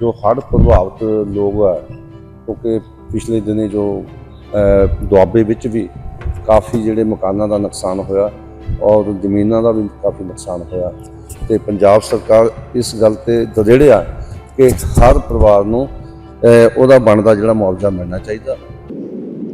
ਜੋ ਹੜ੍ਹ ਪ੍ਰਭਾਵਿਤ ਲੋਕ ਆ, ਕਿਉਂਕਿ ਪਿਛਲੇ ਦਿਨੇ ਜੋ ਦੁਆਬੇ ਵਿੱਚ ਵੀ ਕਾਫੀ ਜਿਹੜੇ ਮਕਾਨਾਂ ਦਾ ਨੁਕਸਾਨ ਹੋਇਆ ਔਰ ਜ਼ਮੀਨਾਂ ਦਾ ਵੀ ਕਾਫੀ ਨੁਕਸਾਨ ਹੋਇਆ ਤੇ ਪੰਜਾਬ ਸਰਕਾਰ ਇਸ ਗੱਲ ਤੇ ਦ੍ਰਿੜਿਆ ਕਿ ਹਰ ਪਰਿਵਾਰ ਨੂੰ ਉਹਦਾ ਬਣਦਾ ਜਿਹੜਾ ਮੁਆਵਜ਼ਾ ਮਿਲਣਾ ਚਾਹੀਦਾ।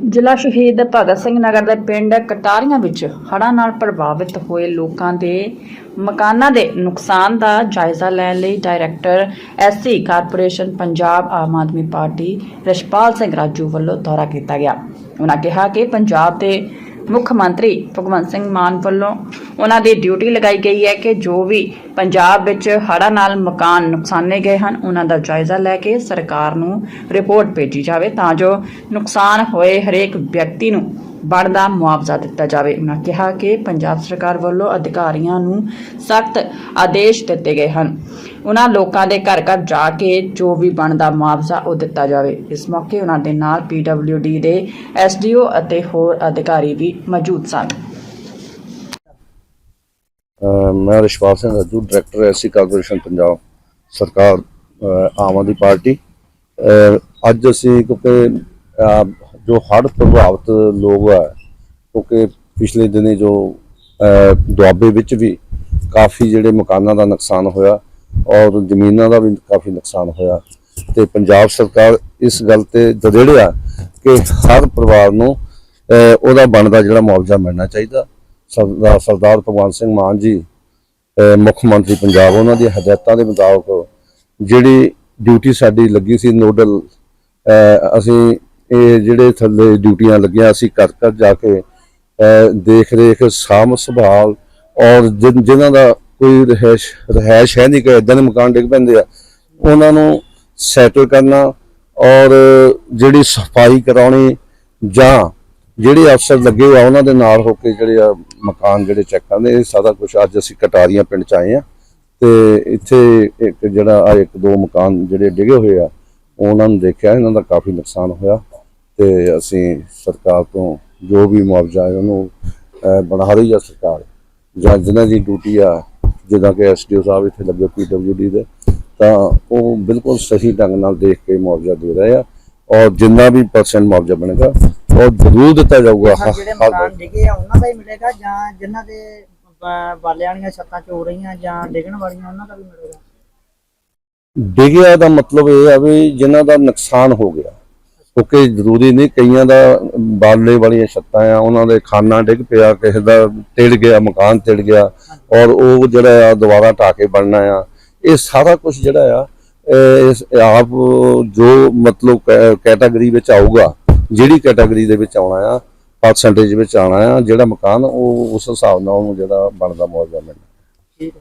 ਜ਼ਿਲ੍ਹਾ ਸ਼ਹੀਦ ਭਗਤ ਸਿੰਘ ਨਗਰ ਦੇ ਪਿੰਡ ਕਟਾਰੀਆਂ ਵਿੱਚ ਹੜ੍ਹਾਂ ਨਾਲ ਪ੍ਰਭਾਵਿਤ ਹੋਏ ਲੋਕਾਂ ਦੇ ਮਕਾਨਾਂ ਦੇ ਨੁਕਸਾਨ ਦਾ ਜਾਇਜ਼ਾ ਲੈਣ ਲਈ director SC corporation Punjab Aam Aadmi party Rashpal Singh Raju ਵੱਲੋਂ ਦੌਰਾ ਕੀਤਾ ਗਿਆ। ਉਹਨਾਂ ਕਿਹਾ ਕਿ ਪੰਜਾਬ ਦੇ ਮੁੱਖ ਮੰਤਰੀ ਭਗਵੰਤ ਸਿੰਘ ਮਾਨ ਵੱਲੋਂ ਉਹਨਾਂ ਦੀ ਡਿਊਟੀ ਲਗਾਈ ਗਈ ਹੈ ਕਿ ਜੋ ਵੀ ਪੰਜਾਬ ਵਿੱਚ ਹੜ੍ਹਾਂ ਨਾਲ ਮਕਾਨ ਨੁਕਸਾਨੇ ਗਏ ਹਨ, ਉਹਨਾਂ ਦਾ ਜਾਇਜ਼ਾ ਲੈ ਕੇ ਸਰਕਾਰ ਨੂੰ ਰਿਪੋਰਟ ਭੇਜੀ ਜਾਵੇ ਤਾਂ ਜੋ ਨੁਕਸਾਨ ਹੋਏ ਹਰੇਕ ਵਿਅਕਤੀ ਨੂੰ ਬਣਦਾ ਮੁਆਵਜ਼ਾ ਦਿੱਤਾ ਜਾਵੇ। ਉਹਨਾਂ ਕਿਹਾ ਕਿ ਪੰਜਾਬ ਸਰਕਾਰ ਵੱਲੋਂ ਅਧਿਕਾਰੀਆਂ ਨੂੰ ਸਖਤ ਆਦੇਸ਼ ਦਿੱਤੇ ਗਏ ਹਨ। ਉਹਨਾਂ ਲੋਕਾਂ ਦੇ ਘਰ ਘਰ ਜਾ ਕੇ ਜੋ ਵੀ ਬਣਦਾ ਮੁਆਵਜ਼ਾ ਉਹ ਦਿੱਤਾ ਜਾਵੇ। ਇਸ ਮੌਕੇ ਉਹਨਾਂ ਦੇ ਨਾਲ ਪੀਡਬਲਯੂਡੀ ਦੇ ਐਸਡੀਓ ਅਤੇ ਹੋਰ ਅਧਿਕਾਰੀ ਵੀ ਮੌਜੂਦ ਸਨ। ਮੈਂ Rishpal Singh Raju director SC corporation Punjab, ਸਰਕਾਰ ਆਮ ਆਦਮੀ ਪਾਰਟੀ। ਅੱਜ ਅਸੀਂ ਕਿਉਂਕਿ ਜੋ ਹੜ੍ਹ ਪ੍ਰਭਾਵਿਤ ਲੋਕ ਆ ਕਿਉਂਕਿ ਪਿਛਲੇ ਦਿਨੇ ਜੋ ਦੁਆਬੇ ਵਿੱਚ ਵੀ ਕਾਫੀ ਜਿਹੜੇ ਮਕਾਨਾਂ ਦਾ ਨੁਕਸਾਨ ਹੋਇਆ ਔਰ ਜ਼ਮੀਨਾਂ ਦਾ ਵੀ ਕਾਫੀ ਨੁਕਸਾਨ ਹੋਇਆ ਤੇ ਪੰਜਾਬ ਸਰਕਾਰ ਇਸ ਗੱਲ ਤੇ ਦਦੇੜਿਆ ਕਿ ਹਰ ਪਰਿਵਾਰ ਨੂੰ ਉਹਦਾ ਬਣਦਾ ਜਿਹੜਾ ਮੁਆਵਜ਼ਾ ਮਿਲਣਾ ਚਾਹੀਦਾ। ਸਰਦਾਰ ਸਰਦਾਰ ਭਗਵੰਤ ਸਿੰਘ ਮਾਨ ਜੀ ਮੁੱਖ ਮੰਤਰੀ ਪੰਜਾਬ, ਉਹਨਾਂ ਦੀਆਂ ਹਦਾਇਤਾਂ ਦੇ ਮੁਤਾਬਕ ਜਿਹੜੀ ਡਿਊਟੀ ਸਾਡੀ ਲੱਗੀ ਸੀ ਨੋਡਲ ਅਸੀਂ ਇਹ ਜਿਹੜੇ ਥੱਲੇ ਡਿਊਟੀਆਂ ਲੱਗੀਆਂ ਅਸੀਂ ਘਰ ਘਰ ਜਾ ਕੇ ਦੇਖ ਰੇਖ ਸਾਮ ਸੰਭਾਲ ਔਰ ਜਿਨ੍ਹਾਂ ਦਾ ਕੋਈ ਰਹਿਸ਼ ਰਹਿਸ਼ ਹੈ ਨਹੀਂ ਕਿ ਇਦਾਂ ਦੇ ਮਕਾਨ ਡਿੱਗ ਪੈਂਦੇ ਆ, ਉਹਨਾਂ ਨੂੰ ਸੈਟਲ ਕਰਨਾ ਔਰ ਜਿਹੜੀ ਸਫ਼ਾਈ ਕਰਾਉਣੀ ਜਾਂ ਜਿਹੜੇ ਅਫਸਰ ਲੱਗੇ ਆ, ਉਹਨਾਂ ਦੇ ਨਾਲ ਹੋ ਕੇ ਜਿਹੜੇ ਆ ਮਕਾਨ ਜਿਹੜੇ ਚੈੱਕ ਕਰਦੇ ਇਹ ਸਾਰਾ ਕੁਝ ਅੱਜ ਅਸੀਂ ਕਟਾਰੀਆਂ ਪਿੰਡ ਚ ਆਏ ਆ। ਤੇ ਇੱਥੇ ਇੱਕ ਜਿਹੜਾ ਆ, ਇੱਕ ਦੋ ਮਕਾਨ ਜਿਹੜੇ ਡਿੱਗੇ ਹੋਏ ਆ, ਉਹਨਾਂ ਨੂੰ ਦੇਖਿਆ, ਇਹਨਾਂ ਦਾ ਕਾਫੀ ਨੁਕਸਾਨ ਹੋਇਆ। ਤੇ ਅਸੀਂ ਸਰਕਾਰ ਤੋਂ ਜੋ ਵੀ ਮੁਆਵਜ਼ਾ ਹੈ, ਉਹਨੂੰ ਬਣਾ ਰਹੀ ਆ ਸਰਕਾਰ। ਜਾਂ ਜਿਨ੍ਹਾਂ ਦੀ ਡਿਊਟੀ ਆ, ਜਿੱਦਾਂ ਕਿ ਐਸਡੀਓ ਸਾਹਿਬ ਇੱਥੇ ਲੱਗੇ ਪੀਡਬਲਯੂਡੀ ਦੇ, ਤਾਂ ਉਹ ਬਿਲਕੁਲ ਸਹੀ ਢੰਗ ਨਾਲ ਦੇਖ ਕੇ ਮੁਆਵਜ਼ਾ ਦੇ ਰਹੇ ਆ। ਔਰ ਜਿੰਨਾ ਵੀ ਪਰਸੈਂਟ ਮੁਆਵਜ਼ਾ ਬਣੇਗਾ ਉਹ ਜ਼ਰੂਰ ਦਿੱਤਾ ਜਾਊਗਾ। ਹਾਂ, ਜਿਹੜੇ ਮਕਾਨ ਡਿੱਗੇ ਆ ਉਹਨਾਂ ਦਾ ਹੀ ਮਿਲੇਗਾ ਜਾਂ ਜਿਨ੍ਹਾਂ ਦੇ ਬਾਲਿਆਂ ਵਾਲੀਆਂ ਛੱਤਾਂ ਚੋ ਰਹੀਆਂ ਜਾਂ ਡਿੱਗਣ ਵਾਲੀਆਂ ਉਹਨਾਂ ਦਾ ਵੀ ਮਿਲੇਗਾ। ਡਿੱਗਿਆ ਦਾ ਮਤਲਬ ਇਹ ਆ ਵੀ ਜਿਨ੍ਹਾਂ ਦਾ ਨੁਕਸਾਨ ਹੋ ਗਿਆ ਕਿਉਂਕਿ ਜ਼ਰੂਰੀ ਨਹੀਂ ਕਈਆਂ ਦਾ ਬਾਲੇ ਵਾਲੀਆਂ ਛੱਤਾਂ ਆ ਉਹਨਾਂ ਦੇ ਖਾਨਾ ਡਿੱਗ ਪਿਆ ਕਿਸੇ ਦਾ ਟਿੜ ਗਿਆ ਮਕਾਨ ਟਿੜ ਗਿਆ ਔਰ ਉਹ ਜਿਹੜਾ ਆ ਦੁਬਾਰਾ ਢਾਹ ਕੇ ਬਣਨਾ ਆ। ਇਹ ਸਾਰਾ ਕੁਝ ਜਿਹੜਾ ਆ ਇਸ ਆਪ ਜੋ ਮਤਲਬ ਕੈਟਾਗਰੀ ਵਿੱਚ ਆਊਗਾ ਜਿਹੜੀ ਕੈਟਾਗਰੀ ਦੇ ਵਿੱਚ ਆਉਣਾ ਆ ਪਰਸੈਂਟੇਜ ਵਿੱਚ ਆਉਣਾ ਆ, ਜਿਹੜਾ ਮਕਾਨ, ਉਹ ਉਸ ਹਿਸਾਬ ਨਾਲ ਉਹਨੂੰ ਜਿਹੜਾ ਬਣਦਾ ਮੁਆਵਜ਼ਾ ਮਿਲਣਾ ਠੀਕ ਹੈ।